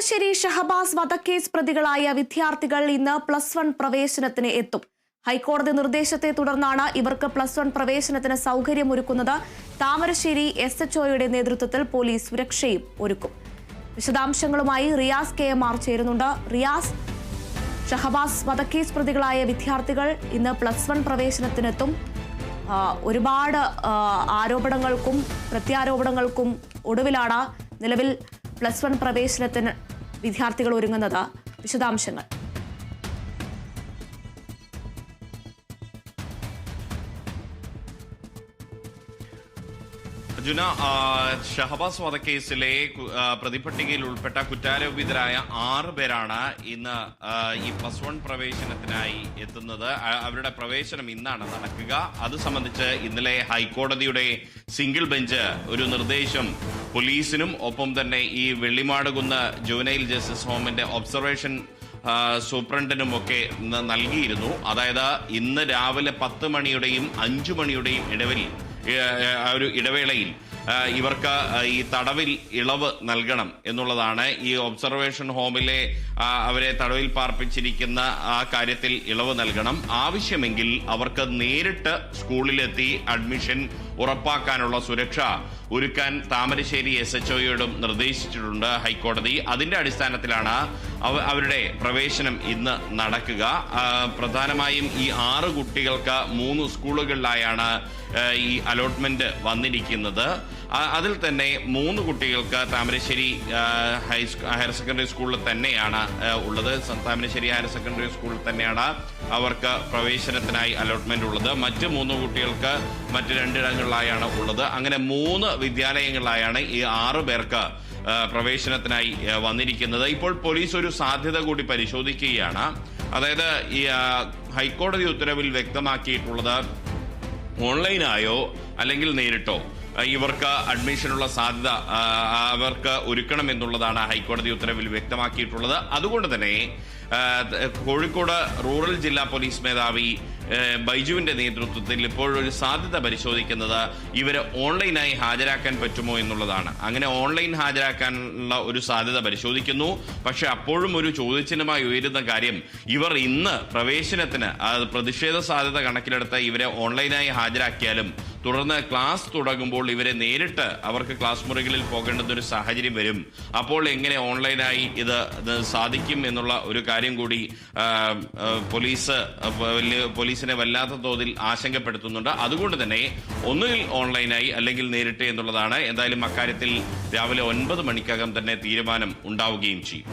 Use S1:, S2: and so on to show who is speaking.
S1: താമരശ്ശേരി ഷഹബാസ് വധക്കേസ് പ്രതികളായ വിദ്യാർത്ഥികൾ ഇന്ന് പ്ലസ് വൺ പ്രവേശനത്തിന് എത്തും. ഹൈക്കോടതി നിർദ്ദേശത്തെ തുടർന്നാണ് ഇവർക്ക് പ്ലസ് വൺ പ്രവേശനത്തിന് സൗകര്യമൊരുക്കുന്നത്. താമരശ്ശേരി എസ് എച്ച് ഒയുടെ നേതൃത്വത്തിൽ പോലീസ് സുരക്ഷയും ഒരുക്കും. വിശദാംശങ്ങളുമായി റിയാസ് കെ എം ആർ ചേരുന്നുണ്ട്. റിയാസ് ഷഹബാസ് വധക്കേസ് പ്രതികളായ വിദ്യാർത്ഥികൾ ഇന്ന് പ്ലസ് വൺ പ്രവേശനത്തിനെത്തും. ഒരുപാട് ആരോപണങ്ങൾക്കും പ്രത്യാരോപണങ്ങൾക്കും ഒടുവിലാണ് നിലവിൽ പ്ലസ് വൺ പ്രവേശനത്തിന് വിദ്യാർത്ഥികൾ ഒരുങ്ങുന്നത് വിശദാംശങ്ങൾ.
S2: അർജുന ഷഹബാസ് വധക്കേസിലെ പ്രതിപട്ടികയിൽ ഉൾപ്പെട്ട കുറ്റാരോപിതരായ ആറ് പേരാണ് ഇന്ന് ഈ പ്ലസ് വൺ പ്രവേശനത്തിനായി എത്തുന്നത്. അവരുടെ പ്രവേശനം ഇന്നാണ് നടക്കുക. അത് സംബന്ധിച്ച് ഇന്നലെ ഹൈക്കോടതിയുടെ സിംഗിൾ ബെഞ്ച് ഒരു നിർദ്ദേശം പോലീസിനും ഒപ്പം തന്നെ ഈ വെള്ളിമാടുകുന്ന് ജുവനൈൽ ജസ്റ്റിസ് ഹോമിന്റെ ഒബ്സർവേഷൻ സൂപ്രണ്ടിനും സൂപ്രണ്ടിനുമൊക്കെ നൽകിയിരുന്നു. അതായത് ഇന്ന് രാവിലെ പത്ത് മണിയുടെയും അഞ്ചു മണിയുടെയും ഇടവിൽ ആ ഒരു ഇടവേളയിൽ ഇവർക്ക് ഈ തടവിൽ ഇളവ് നൽകണം എന്നുള്ളതാണ് ഈ ഒബ്സർവേഷൻ ഹോമിലെ അവരെ തടവിൽ പാർപ്പിച്ചിരിക്കുന്ന ആ കാര്യത്തിൽ ഇളവ് നൽകണം. ആവശ്യമെങ്കിൽ അവർക്ക് നേരിട്ട് സ്കൂളിലെത്തി അഡ്മിഷൻ ഉറപ്പാക്കാനുള്ള സുരക്ഷ ഒരുക്കാൻ താമരശ്ശേരി എസ് എച്ച് നിർദ്ദേശിച്ചിട്ടുണ്ട് ഹൈക്കോടതി. അതിന്റെ അടിസ്ഥാനത്തിലാണ് അവരുടെ പ്രവേശനം ഇന്ന് നടക്കുക. പ്രധാനമായും ഈ ആറ് കുട്ടികൾക്ക് മൂന്ന് സ്കൂളുകളിലായാണ് ഈ അലോട്ട്മെന്റ് വന്നിരിക്കുന്നത്. അതിൽ തന്നെ മൂന്ന് കുട്ടികൾക്ക് താമരശ്ശേരി ഹയർ സെക്കൻഡറി സ്കൂളിൽ തന്നെയാണ് ഉള്ളത്. താമരശ്ശേരി ഹയർ സെക്കൻഡറി സ്കൂളിൽ തന്നെയാണ് അവർക്ക് പ്രവേശനത്തിനായി അലോട്ട്മെന്റ് ഉള്ളത്. മറ്റ് മൂന്ന് കുട്ടികൾക്ക് മറ്റ് രണ്ടിടങ്ങളിലായാണ് ഉള്ളത്. അങ്ങനെ മൂന്ന് വിദ്യാലയങ്ങളിലായാണ് ഈ ആറ് പേർക്ക് പ്രവേശനത്തിനായി വന്നിരിക്കുന്നത്. ഇപ്പോൾ പോലീസ് ഒരു സാധ്യത കൂടി പരിശോധിക്കുകയാണ്. അതായത് ഈ ഹൈക്കോടതി ഉത്തരവിൽ വ്യക്തമാക്കിയിട്ടുള്ളത് ഓൺലൈനായോ അല്ലെങ്കിൽ നേരിട്ടോ? ഇവർക്ക് അഡ്മിഷനുള്ള സാധ്യത അവർക്ക് ഒരുക്കണം എന്നുള്ളതാണ് ഹൈക്കോടതി ഉത്തരവിൽ വ്യക്തമാക്കിയിട്ടുള്ളത്. അതുകൊണ്ട് തന്നെ കോഴിക്കോട് റൂറൽ ജില്ലാ പോലീസ് മേധാവി ബൈജുവിന്റെ നേതൃത്വത്തിൽ ഇപ്പോഴൊരു സാധ്യത പരിശോധിക്കുന്നത് ഇവരെ ഓൺലൈനായി ഹാജരാക്കാൻ പറ്റുമോ എന്നുള്ളതാണ്. അങ്ങനെ ഓൺലൈൻ ഹാജരാക്കാനുള്ള ഒരു സാധ്യത പരിശോധിക്കുന്നു. പക്ഷെ അപ്പോഴും ഒരു ചോദ്യചിഹ്നമായി ഉയരുന്ന കാര്യം ഇവർ ഇന്ന് പ്രവേശനത്തിന് പ്രതിഷേധ സാധ്യത കണക്കിലെടുത്ത് ഇവരെ ഓൺലൈനായി ഹാജരാക്കിയാലും തുടർന്ന് ക്ലാസ് തുടങ്ങുമ്പോൾ ഇവരെ നേരിട്ട് അവർക്ക് ക്ലാസ് മുറികളിൽ പോകേണ്ടുന്ന ഒരു സാഹചര്യം വരും. അപ്പോൾ എങ്ങനെ ഓൺലൈനായി ഇത് സാധിക്കും എന്നുള്ള ഒരു കാര്യം കൂടി പോലീസ് പോലീസിനെ വല്ലാത്ത തോതിൽ ആശങ്കപ്പെടുത്തുന്നുണ്ട്. അതുകൊണ്ട് തന്നെ ഒന്നുകിൽ ഓൺലൈനായി അല്ലെങ്കിൽ നേരിട്ട് എന്നുള്ളതാണ്. എന്തായാലും അക്കാര്യത്തിൽ രാവിലെ ഒൻപത് മണിക്കകം തന്നെ തീരുമാനം ഉണ്ടാവുകയും ചെയ്യും.